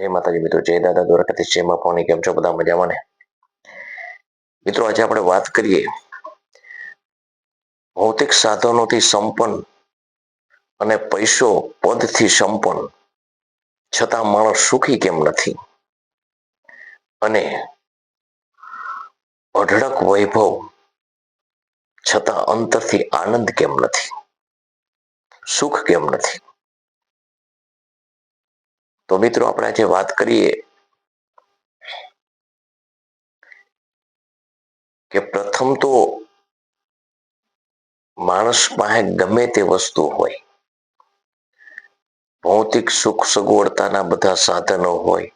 જય માતાજી મિત્રો, જય દાદા દ્વારકાથી જય માં કેમ છો? બધા મજામાં ને? મિત્રો, આજે આપણે વાત કરીએ ભૌતિક સાધનોથી સંપન્ન અને પૈસો પદથી સંપન્ન. છતાં માણસ સુખી કેમ નથી? અને અઢળક વૈભવ, છતાં અંતરથી આનંદ કેમ નથી? સુખ કેમ નથી? તો મિત્રો, આપણે આજે વાત કરીએ કે પ્રથમ તો માણસ પાસે ગમે તે વસ્તુ હોય, ભૌતિક સુખ સગવડતાના બધા સાધનો હોય,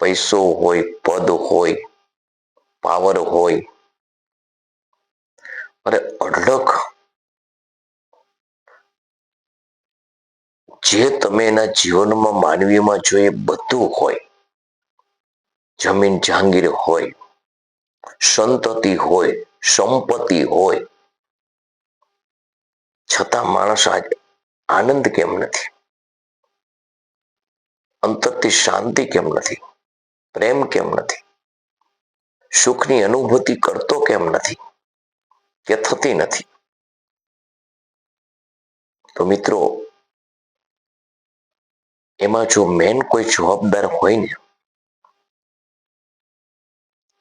પૈસો હોય, પદ હોય, પાવર હોય અને અઢળક જે તમે એના જીવનમાં માનવીયમાં જોઈએ બધું હોય, જમીન જહાંગીર હોય, સંતતિ હોય, સંપત્તિ હોય, છતાં માણસ આજ આનંદ કેમ નથી? અંતરથી શાંતિ કેમ નથી? પ્રેમ કેમ નથી? સુખની અનુભૂતિ કરતો કેમ નથી? કે થતી નથી? તો મિત્રો એમાં જો મેન કોઈ જવાબદાર હોય ને,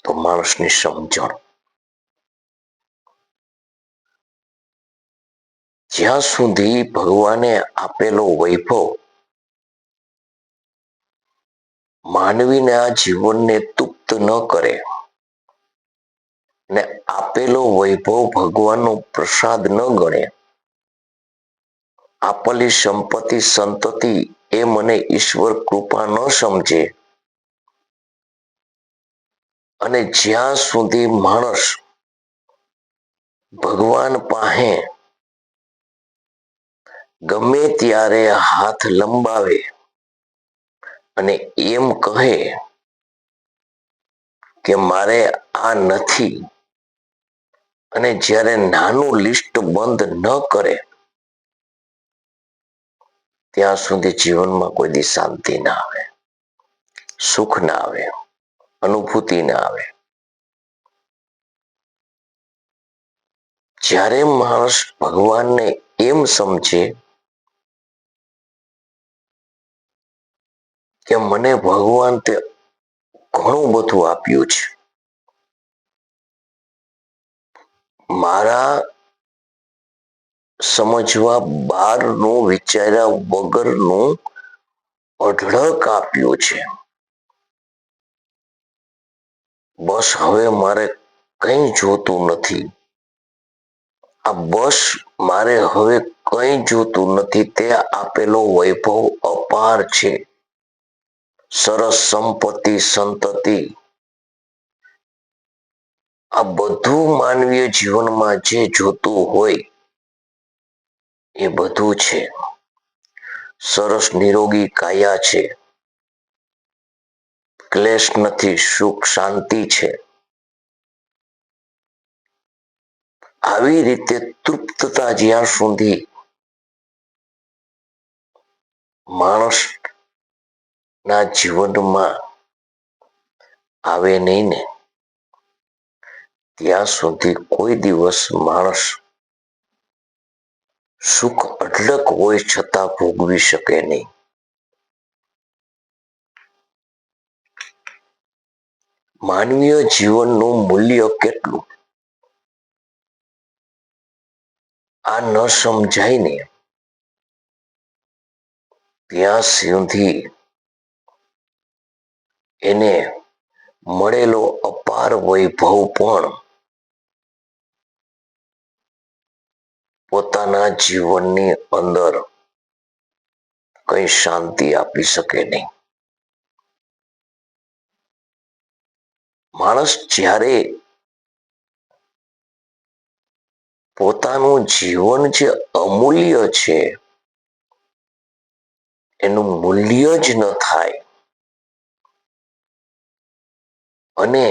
તો માણસની સમજણ. જ્યાં સુધી ભગવાને આપેલો વૈભવ, માનવીને આ જીવનને તુપ્ત ન કરે ને આપેલો વૈભવ ભગવાનનો પ્રસાદ ન ગણે, આપેલી સંપત્તિ સંતતિ એ મને ઈશ્વર કૃપા ન સમજે. અને જ્યાં સુધી માણસ ભગવાન પાસે ગમે ત્યારે હાથ લંબાવે અને એમ કહે કે મારે આ નથી. અને જ્યારે નાનું લિસ્ટ બંધ ન કરે ત્યાં સુધી જીવનમાં કોઈ દી શાંતિ ના આવે, સુખ ના આવે, અનુભૂતિ ના આવે. જ્યારે માણસ ભગવાનને એમ સમજે કે મને ભગવાન તે ઘણું બધું આપ્યું છે, મારા સમજવા બહારનું વિચાર્યા વગરનું અઢળક આપ્યું છે. બસ હવે મારે કંઈ જોતું નથી. આ બસ મારે હવે કંઈ જોતું નથી. તે આપેલો વૈભવ અપાર છે. સરસ સંપત્તિ, સંતતિ. આ બધું માનવીય જીવનમાં જે જોતું હોય એ બધું છે. સરસ નિરોગી કાયા છે. ક્લેશ નથી, સુખ, શાંતિ છે. આવી રીતે તૃપ્તતા જ્યાં સુધી માણસ ના જીવનમાં આવે નહીં ને, ત્યાં સુધી કોઈ દિવસ માણસ સુખ અઢળક હોય છતાં ભોગવી શકે નહીં. માનવીય જીવનનું મૂલ્ય કેટલું? આ ન સમજાય ને ત્યાં સુધી એને મળેલો અપાર વૈભવ પણ પોતાના જીવનની અંદર કઈ શાંતિ આપી શકે નહીં. માણસ જ્યારે પોતાનું જીવન જે અમૂલ્ય છે, એનું મૂલ્ય જ ન થાય, અને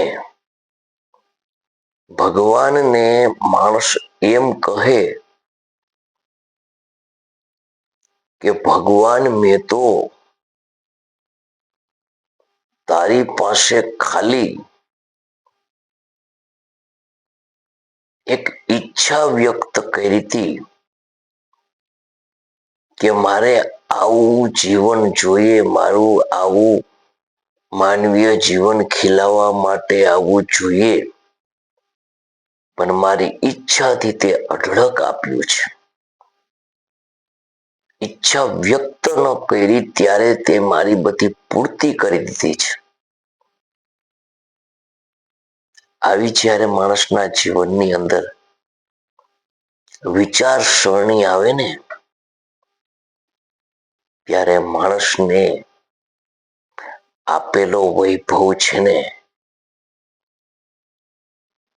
ભગવાનને માણસ એમ કહે કે ભગવાન મેં તો તારી પાસે ખાલી એક ઈચ્છા વ્યક્ત કરી હતી કે મારે આવું જીવન જોઈએ, મારું આવું માનવીય જીવન ખીલાવવા માટે આવવું જોઈએ. પણ મારી ઈચ્છાથી તે અઢળક આપ્યું છે. ઈચ્છા વ્યક્ત ન કરી ત્યારે તે મારી બધી પૂર્તિ કરી દીધી છે. આવી જ્યારે માણસના જીવનની અંદર વિચારસરણી આવે ને, ત્યારે માણસને આપેલો વૈભવ છે ને,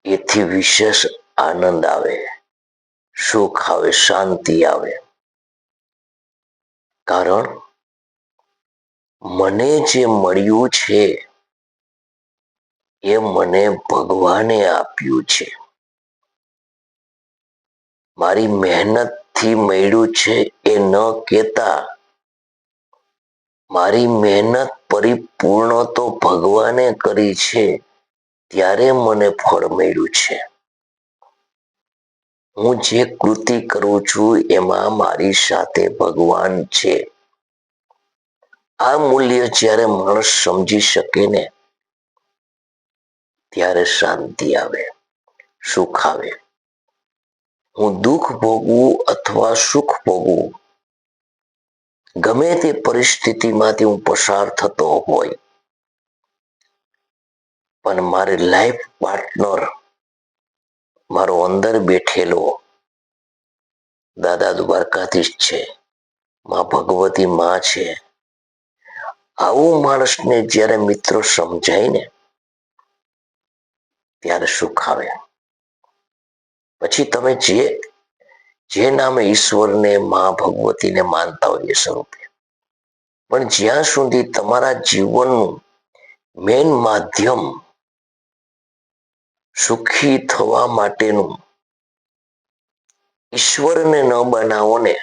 એથી વિશેષ આનંદ આવે, સુખ આવે, શાંતિ આવે. કારણ મને જે મળ્યું છે, એ મને ભગવાને આપ્યું છે. મારી મહેનતથી મળ્યું છે એ ન કહેતા, મારી મહેનત પરિપૂર્ણ તો ભગવાને કરી છે, ત્યારે મને ફળ મળ્યું છે. હું જે કૃતિ કરું છું એમાં મારી સાથે ભગવાન છે. આ મૂલ્ય જ્યારે માણસ સમજી શકે ને, ત્યારે શાંતિ આવે, સુખ આવે. હું દુઃખ ભોગવું અથવા સુખ ભોગવું, ગમે તે પરિસ્થિતિમાંથી હું પસાર થતો હોય, પણ મારે લાઈફ પાર્ટનર મારો અંદર બેઠેલો. દાદા દ્વારકાધીશ છે. માં ભગવતી માં છે. આવું માણસને જ્યારે મિત્રો સમજાય ને, ત્યારે સુખ આવે પછી તમે જે જે નામે ઈશ્વરને, મા ભગવતીને માનતા હોય એ સ્વરૂપે. પણ જ્યાં સુધી તમારા જીવનનું મેન માધ્યમ સુખી થવા માટેનું. ઈશ્વરને ન બનાવો ને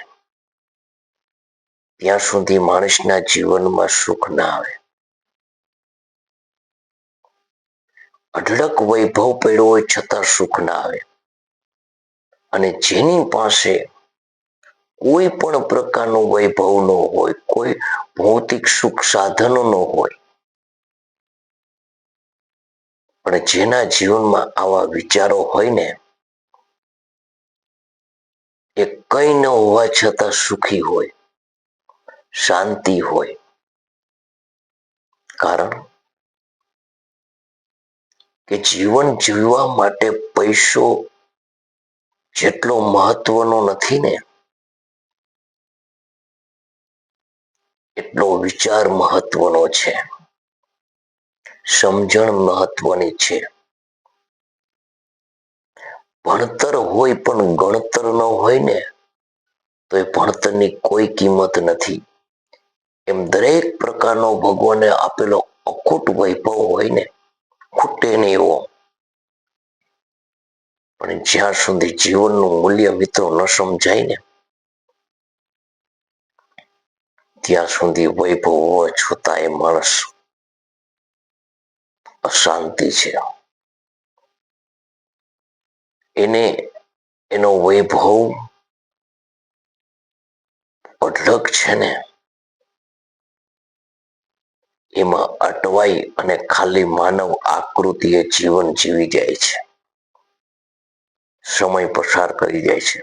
ત્યાં સુધી માણસના જીવનમાં સુખ ના આવે. અઢળક વૈભવ પડ્યો હોય છતાં સુખ ના આવે. અને જેની પાસે કોઈ પણ પ્રકારનો વૈભવ ન હોય, કોઈ ભૌતિક સુખ સાધનો ન હોય પણ જેના જીવનમાં આવા વિચારો હોય ને, એ કંઈ ન હોવા છતાં સુખી હોય, શાંતિ હોય. કારણ કે જીવન જીવવા માટે પૈસો જેટલો મહત્વનો નથી ને, એટલો વિચાર મહત્વનો છે. સમજણ મહત્વની છે. ભણતર હોય પણ ગણતર ન હોય ને, તો એ ભણતરની કોઈ કિંમત નથી. એમ દરેક પ્રકારનો ભગવાને આપેલો અખૂટ વૈભવ હોય ને, ખૂટે નહીં એવો. પણ જ્યાં સુધી જીવનનું મૂલ્ય મિત્રો ન સમજાય ને, ત્યાં સુધી વૈભવ હોવા છતાં એ માણસ અશાંતિ છે. એને, એનો વૈભવ અઢળક છે ને, એમાં અટવાઈ અને ખાલી માનવ આકૃતિએ જીવન જીવી જાય છે. સમય પસાર કરી જાય છે.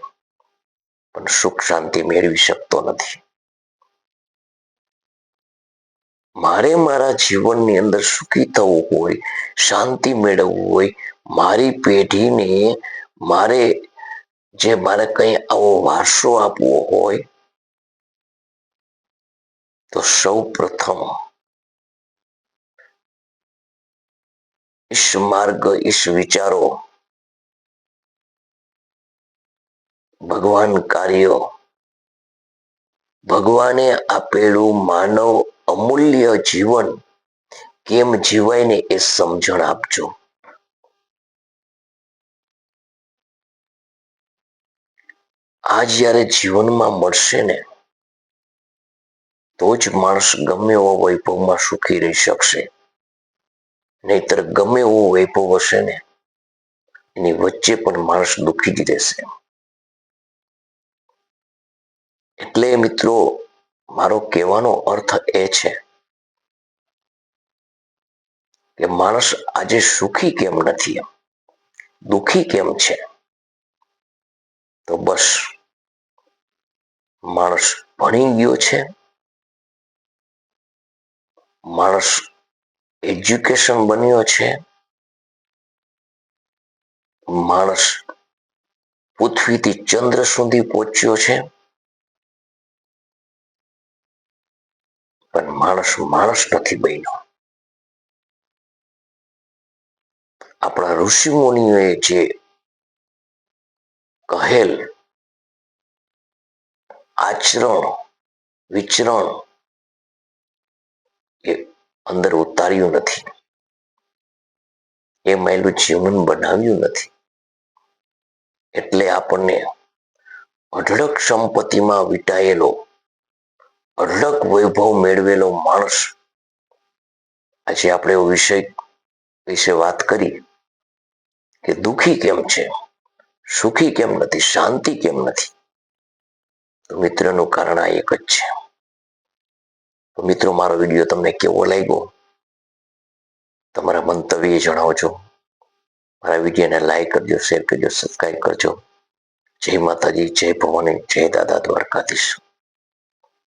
પણ સુખ શાંતિ મેળવી શકતો નથી. મારે મારા જીવનની અંદર સુખી થવું હોય, શાંતિ મેળવવું હોય, મારી પેઢીને મારે જે મારે કંઈ આવો વારસો આપવો હોય, તો સૌ પ્રથમ ઈશ માર્ગ, ઈશ વિચારો, ભગવાન કાર્યો, ભગવાને આપેલું માનવ અમૂલ્ય જીવન કેમ જીવાય ને એ સમજણ આપજો. આ જ્યારે જીવનમાં મળશે ને, તો જ માણસ ગમે એવો વૈભવમાં સુખી રહી શકશે. નહીતર ગમે એવો વૈભવ હશે ને, એની વચ્ચે પણ માણસ દુઃખી જ રહેશે. એટલે મિત્રો મારો કહેવાનો અર્થ એ છે કે માણસ આજે સુખી કેમ નથી? એમ દુઃખી કેમ છે? તો બસ, માણસ ભણી ગયો છે. માણસ એજ્યુકેશન બન્યો છે. માણસ પૃથ્વીથી ચંદ્ર સુધી પહોંચ્યો છે. પણ માણસ માણસ નથી બન્યો. આપણા ઋષિમુનિઓએ જે કહેલ, આચરણ, વિચરણ, એ અંદર ઉતાર્યું નથી. એ માયલું જીવન બનાવ્યું નથી. એટલે આપણને અઢળક સંપત્તિમાં વીટાયેલો અઢળક વૈભવ મેળવેલો માણસ. આજે આપણે એવો વિષય વિશે વાત કરી કે દુઃખી કેમ છે? સુખી કેમ નથી? શાંતિ કેમ નથી? તો મિત્રનું કારણ આ એક જ છે. મિત્રો, મારો વીડિયો તમને કેવો લાગ્યો? તમારા મંતવ્ય જણાવજો. મારા વિડીયોને લાઈક કરજો, શેર કરજો, સબસ્ક્રાઈબ કરજો. જય માતાજી, જય ભવાની, જય દાદા દ્વારકાધીશ.